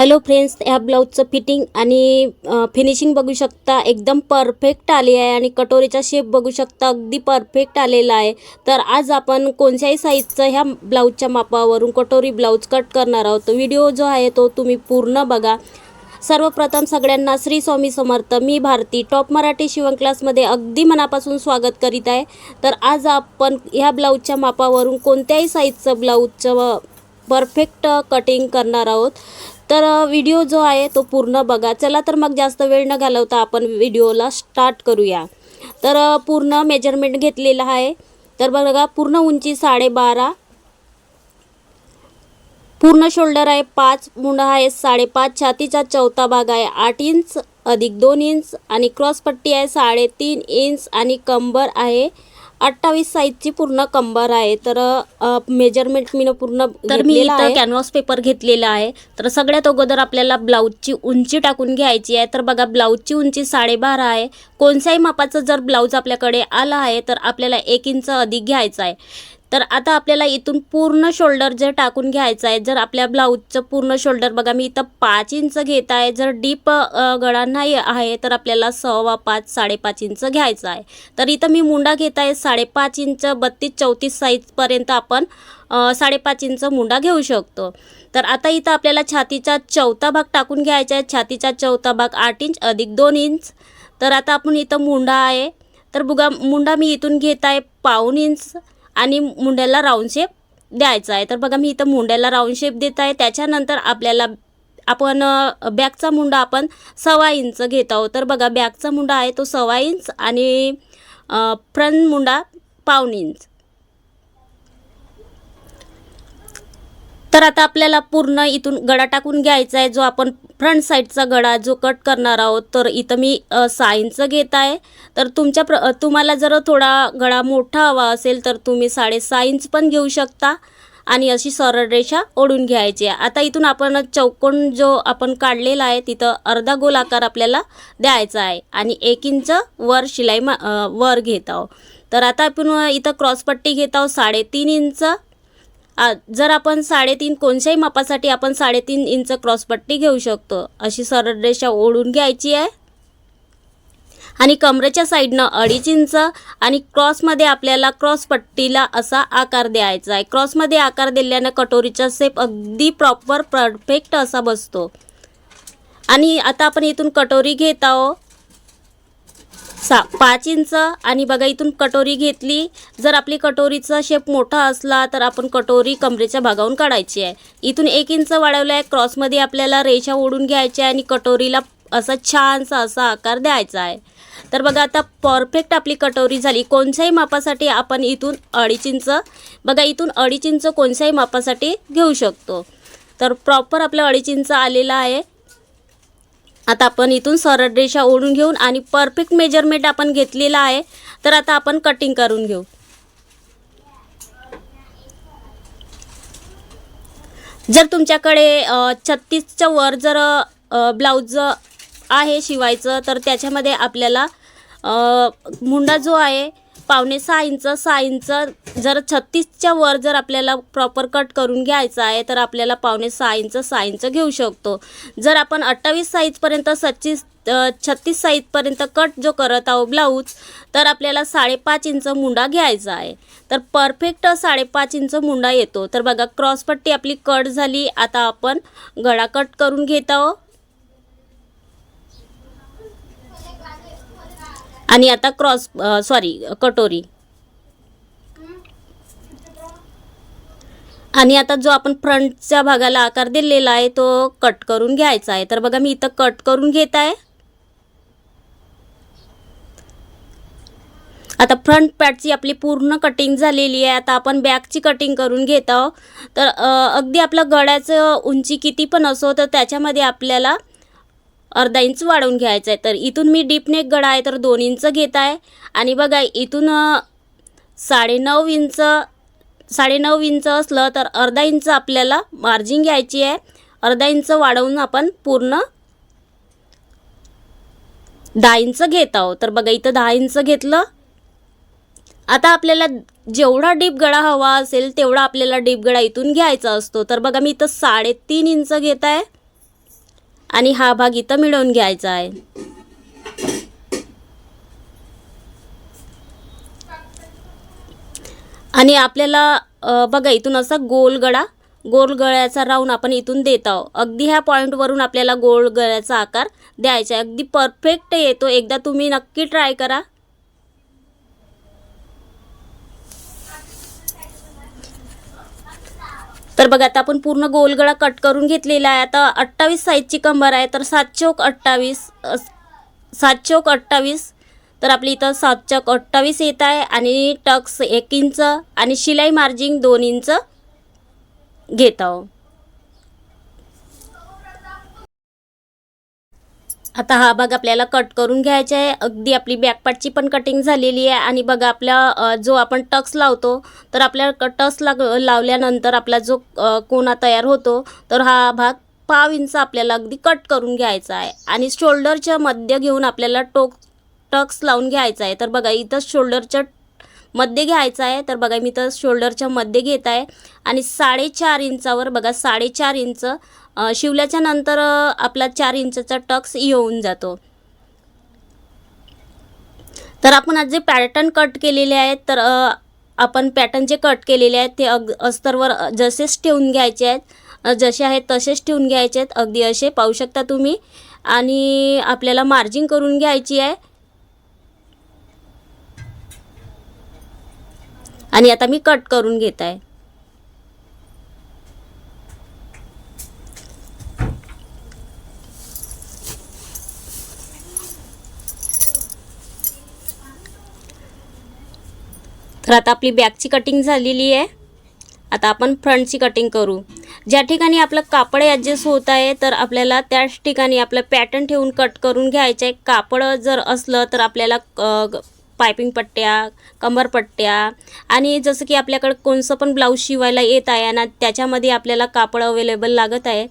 Hello friends ह्या ब्लाऊजचं fitting आणि finishing बघू शकता. एकदम परफेक्ट आली आहे आणि कटोरीचा शेप बघू शकता. अगदी परफेक्ट आलेला आहे. तर आज आपण कोणत्याही साईजचं ह्या ब्लाऊजच्या मापावरून कटोरी ब्लाऊज कट करणार आहोत. तो व्हिडिओ जो आहे तो तुम्ही पूर्ण बघा. सर्वप्रथम सगळ्यांना श्री स्वामी समर्थ. मी भारती टॉप मराठी शिवण क्लासमध्ये अगदी मनापासून स्वागत करीत आहे. तर आज आपण ह्या ब्लाऊजच्या मापावरून कोणत्याही साईजचं ब्लाऊजचं परफेक्ट कटिंग करणार आहोत. तर व्हिडिओ जो आहे तो पूर्ण बघा. चला तर मग जास्त वेळ न घालवता आपण व्हिडिओला स्टार्ट करूया. तर पूर्ण मेजरमेंट घेतलेलं आहे. तर बघा पूर्ण उंची साडेबारा. पूर्ण शोल्डर आहे पाच मुंडा आहे साडेपाच छातीचा चौथा भाग आहे आठ इंच अधिक दोन इंच आणि क्रॉसपट्टी आहे साडेतीन इंच आणि कंबर आहे अठ्ठावीस साईजची पूर्ण कंबर आहे. तर मेजरमेंट मी पूर्ण तर मी इथं. कॅनव्हास पेपर घेतलेला आहे. तर सगळ्यात अगोदर आपल्याला ब्लाऊजची उंची टाकून घ्यायची आहे. तर बघा ब्लाऊजची उंची साडेबारा आहे. कोणत्याही मापाचं जर ब्लाऊज आपल्याकडे आला आहे तर आपल्याला एक इंच अधिक घ्यायचं आहे. तर आता आपल्याला इथून पूर्ण शोल्डर जर टाकून घ्यायचं आहे जर आपल्या ब्लाऊजचं पूर्ण शोल्डर बघा मी इथं पाच इंच घेत आहे जर डीप गळा नाही आहे तर आपल्याला सव्वा पाच साडेपाच इंच घ्यायचं आहे. तर इथं मी मुंडा घेत आहे साडेपाच इंच बत्तीस चौतीस साईजपर्यंत आपण साडेपाच इंच मुंडा घेऊ शकतो. तर आता इथं आपल्याला छातीचा चौथा भाग टाकून घ्यायचा आहे छातीचा चौथा भाग आठ इंच अधिक दोन इंच तर आता आपण इथं मुंडा आहे. तर बघा मुंडा मी इथून घेत आहे पाऊन इंच आणि मुंड्याला राऊंड शेप द्यायचा आहे. तर बघा मी इथं मुंड्याला राऊंड शेप देत आहे. त्याच्यानंतर आपल्याला आपण बॅगचा मुंडा आपण सव्वा इंच घेत आहोत. तर बघा बॅगचा मुंडा आहे तो सव्वा इंच आणि फ्रंट मुंडा पाऊण इंच तर आता आपल्याला पूर्ण इथून गडा टाकून घ्यायचा आहे. जो आपण फ्रंट साईडचा गडा जो कट करणार आहोत तर इथं मी अ, सहा इंच घेत आहे. तर तुमच्या प्र तुम्हाला जर थोडा गळा मोठा हवा असेल तर तुम्ही साडेसहा इंच पण घेऊ शकता आणि अशी सरळ रेषा ओढून घ्यायची आहे. आता इथून आपण चौकोन जो आपण काढलेला आहे तिथं अर्धा गोलाकार आपल्याला द्यायचा आहे आणि एक इंच वर शिलाई मा वर घेत आहोत. तर आता आपण इथं क्रॉसपट्टी घेत आहोत साडेतीन इंच जर आपण साडेतीन कोणत्याही मापासाठी आपण साडेतीन इंच क्रॉसपट्टी घेऊ शकतो. अशी सरळ रेषा ओढून घ्यायची आहे. आणि कमरेच्या साईडनं अडीच इंच आणि क्रॉसमध्ये आपल्याला क्रॉसपट्टीला असा आकार द्यायचा आहे. क्रॉसमध्ये आकार दिल्यानं कटोरीचा सेप अगदी प्रॉपर परफेक्ट असा बसतो. आणि आता आपण इथून कटोरी घेत आहोत. सा पाच इंच आणि बघा इथून कटोरी घेतली. जर आपली कटोरीचा शेप मोठा असला तर आपण कटोरी कमरेच्या भागावून काढायची आहे. इथून एक इंच वाढवलं आहे. क्रॉसमध्ये आपल्याला रेषा ओढून घ्यायची आहे आणि कटोरीला असा छानसा असा आकार द्यायचा आहे. तर बघा आता परफेक्ट आपली कटोरी झाली. कोणत्याही मापासाठी आपण इथून अडीच इंच बघा इथून अडीच इंच कोणत्याही मापासाठी घेऊ शकतो. तर प्रॉपर आपलं अडीच इंच आलेला आहे. आता आपण इथून सरळ रेषा ओढून घेऊन आणि परफेक्ट मेजरमेंट आपण घेतलेला आहे. तर आता आपण कटिंग करून घेऊ. जर तुमच्याकडे छत्तीसच्या वर जर ब्लाऊज आहे शिवायचं तर त्याच्यामध्ये आपल्याला मुंडा जो आहे पावणे सहा इंच सहा इंच जर छत्तीसच्या वर जर आपल्याला प्रॉपर कट करून घ्यायचा आहे तर आपल्याला पावणे सहा इंच सहा इंच घेऊ शकतो. जर आपण अठ्ठावीस साईजपर्यंत सच्चीस छत्तीस साईजपर्यंत कट जो करत आहो ब्लाऊज तर आपल्याला साडेपाच इंच मुंडा घ्यायचा आहे. तर परफेक्ट साडेपाच इंच मुंडा येतो. तर बघा क्रॉसपट्टी आपली कट झाली. आता आपण गळा कट करून घेत आहो आणि आता क्रॉस सॉरी कटोरी. आणि आता जो आपण फ्रंटच्या भागाला आकार दिलेला आहे तो कट करून घ्यायचा आहे. तर बघा मी इथं कट करून घेत आहे. आता फ्रंट पॅडची आपली पूर्ण कटिंग झालेली आहे. आता आपण बॅकची कटिंग करून घेत आहोत. तर अगदी आपलं गळ्याचं उंची किती पण असो तर त्याच्यामध्ये आपल्याला अर्धा इंच वाढवून घ्यायचं आहे तर इथून मी डीपनेक गळा आहे तर दोन इंच घेत आहे आणि बघा इथून साडेनऊ इंच साडेनऊ इंच असलं तर अर्धा इंच आपल्याला मार्जिन घ्यायची आहे. अर्धा इंच वाढवून आपण पूर्ण दहा इंच घेत आहोत. तर बघा इथं दहा इंच घेतलं. आता आपल्याला जेवढा डीप गळा हवा असेल तेवढा आपल्याला डीप गळा इथून घ्यायचा असतो. तर बघा मी इथं साडेतीन इंच घेत आहे आणि हा भाग इथं मिळवून घ्यायचा आहे. आणि आपल्याला बघा इथून असा गोल गळा गोल गळ्याचा राऊंड आपण इथून देत आहोत. अगदी ह्या पॉईंटवरून आपल्याला गोल गळ्याचा आकार द्यायचा आहे. अगदी परफेक्ट येतो. एकदा तुम्ही नक्की ट्राय करा. तर बघा आता आपण पूर्ण गोलगळा कट करून घेतलेला आहे. आता अठ्ठावीस साईजची कंबर आहे तर सात चौक अठ्ठावीस सात चौक अठ्ठावीस. तर आपली इथं सात चौक अठ्ठावीस येत आहे आणि टक्स एक इंच आणि शिलाई मार्जिंग दोन इंच घेत आहो आता हा भाग आपल्याला कट करून घ्यायचा आहे. अगदी आपली बॅकपार्टची पण कटिंग झालेली आहे. आणि बघा आपला जो आपण टक्स लावतो तर आपल्या क- टक्स लाग लावल्यानंतर आपला जो कोना तयार होतो तर हा भाग पाव इंच आपल्याला अगदी कट करून घ्यायचा आहे. आणि शोल्डरच्या मध्य घेऊन आपल्याला टोक टक्स लावून घ्यायचा आहे. तर बघा इथं शोल्डरच्या मध्ये घ्यायचा आहे. तर बघा मी तर शोल्डरच्या मध्ये घेत आहे. आणि साडेचार इंचावर बघा साडेचार इंच शिवल्याच्या नंतर आपला चार इंचचा टक्स येऊन जातो. तर आपण आज जे पॅटर्न कट केलेले आहेत तर आपण पॅटर्न जे कट केलेले आहेत ते अग अस्तरवर जसेच ठेवून घ्यायचे आहेत जसे आहेत तसेच ठेवून घ्यायचे आहेत अगदी असे पाहू शकता तुम्ही. आणि आपल्याला मार्जिंग करून घ्यायची आहे. आणि आता मी कट करून घेत आहे. तर आता आपली बॅकची कटिंग झालेली आहे. आता आपण फ्रंटची कटिंग करू. ज्या ठिकाणी आपलं कापड ॲडजस्ट होत आहे तर आपल्याला त्याच ठिकाणी आपलं पॅटर्न ठेवून कट करून घ्यायचं आहे कापड जर असलं तर आपल्याला पायपिंग पट्ट्या कंबरपट्ट्या आणि जसं की आपल्याकडे कोणचं पण ब्लाऊज शिवायला येत आहे ना त्याच्यामध्ये आपल्याला कापड अवेलेबल लागत आहे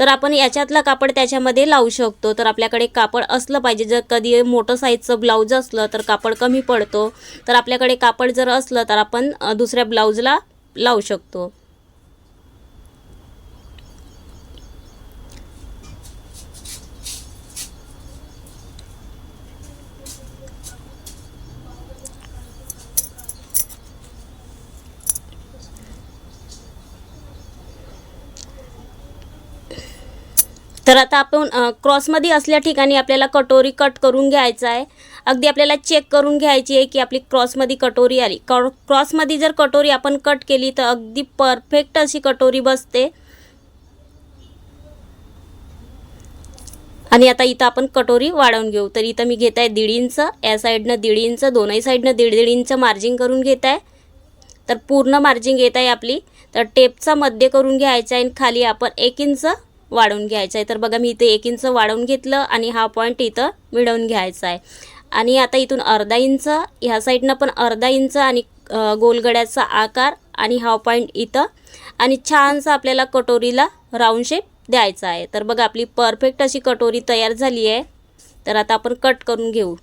तर आपण याच्यातलं कापड त्याच्यामध्ये लावू शकतो. तर आपल्याकडे कापड असलं पाहिजे. जर कधी मोठं साईजचं ब्लाऊज असलं तर कापड कमी पडतो. तर आपल्याकडे कापड जर असलं तर आपण दुसऱ्या ब्लाऊजला लावू शकतो. तर आता आपण क्रॉसमध्ये असल्या ठिकाणी आपल्याला कटोरी कट करून घ्यायचं आहे. अगदी आपल्याला चेक करून घ्यायची आहे की आपली क्रॉसमध्ये कटोरी आली. क्रॉ क्रॉसमध्ये जर कटोरी आपण कट केली तर अगदी परफेक्ट अशी कटोरी बसते. आणि आता इथं आपण कटोरी वाढवून घेऊ. तर इथं मी घेत आहे दीड इंच या साईडनं दीड इंच दोनही साईडनं दीड दीड इंच मार्जिंग करून घेत आहे. तर पूर्ण मार्जिंग येत आहे आपली. तर टेपचा मध्य करून घ्यायचा आहे आणि खाली आपण एक इंच वाढवून घ्यायचं आहे. तर बघा मी इथे एक इंच वाढवून घेतलं आणि हा पॉईंट इथं मिळवून घ्यायचा आहे. आणि आता इथून अर्धा इंच ह्या साईडनं पण अर्धा इंच आणि गोलगड्याचा आकार आणि हा पॉईंट इथं. आणि छानसा आपल्याला कटोरीला राऊंड शेप द्यायचा आहे. तर बघा आपली परफेक्ट अशी कटोरी तयार झाली आहे. तर आता आपण कट करून घेऊ.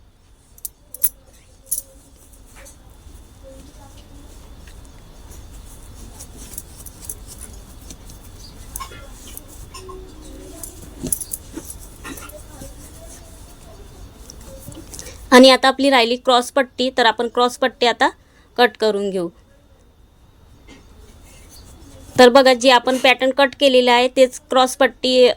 आणि आता आपली राहिली क्रॉस पट्टी तर आपण क्रॉस पट्टी आता कट करून घेऊ. तर बघा जी आपण पॅटर्न कट केलेलं आहे तेच क्रॉस पट्टी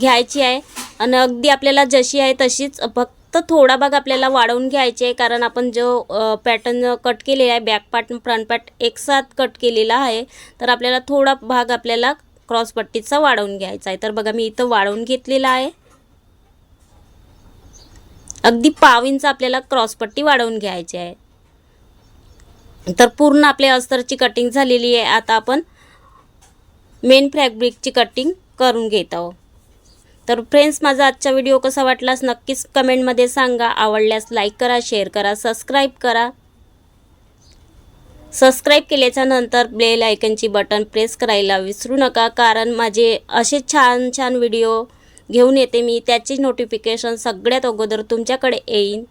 घ्यायची आहे. आणि अगदी आपल्याला जशी आहे तशीच फक्त थोडा भाग आपल्याला वाढवून घ्यायची आहे कारण आपण जो पॅटर्न कट केलेला आहे बॅक पार्ट फ्रंट पार्ट एकसाथ कट केलेला आहे तर आपल्याला थोडा भाग आपल्याला क्रॉस पट्टीचा वाढवून घ्यायचा आहे. तर बघा मी इथं वाढवून घेतलेला आहे. अगदी पाव इंच आपल्याला क्रॉसपट्टी वाढवून घ्यायची आहे. तर पूर्ण आपल्या अस्तरची कटिंग झालेली आहे. आता आपण मेन फॅब्रिकची कटिंग करून घेत आहोत. तर फ्रेंड्स माझा आजचा व्हिडिओ कसा वाटलास नक्कीच कमेंटमध्ये सांगा. आवडल्यास लाईक करा शेअर करा सबस्क्राईब करा. सबस्क्राईब केल्याच्यानंतर बेल आयकनची बटन प्रेस करायला विसरू नका. कारण माझे असे छान छान व्हिडिओ घेऊन येते मी. त्याची नोटिफिकेशन सगळ्यात अगोदर तुमच्याकडे येईन.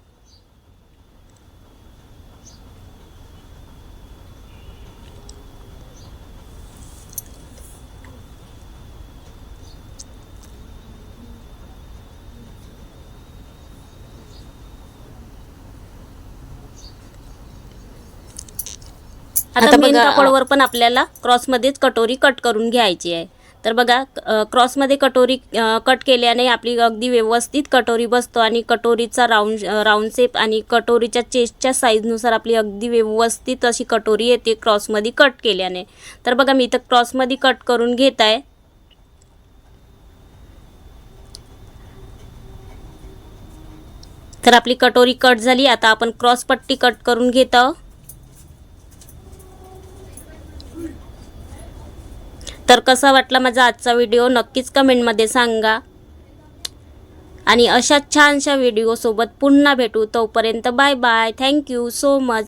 आता मेन कापडवर पण आपल्याला क्रॉसमध्येच कटोरी कट करून घ्यायची आहे. तर बघा क्रॉसमध्ये कटोरी कट केल्याने आपली अगदी व्यवस्थित कटोरी बसतो आणि कटोरीचा राऊंड राऊंड शेप आणि कटोरीच्या चेस्टच्या साईजनुसार आपली अगदी व्यवस्थित अशी कटोरी येते क्रॉसमध्ये कट केल्याने. तर बघा मी इथं क्रॉसमध्ये कट करून घेत आहे तर आपली कटोरी कट झाली. आता आपण क्रॉस पट्टी कट करून घेत आहोत. तर कसा वाटला माझा आजचा व्हिडिओ नक्कीच कमेंटमध्ये सांगा. आणि अशा छानशा व्हिडिओसोबत पुन्हा भेटू. तोपर्यंत bye bye thank you so much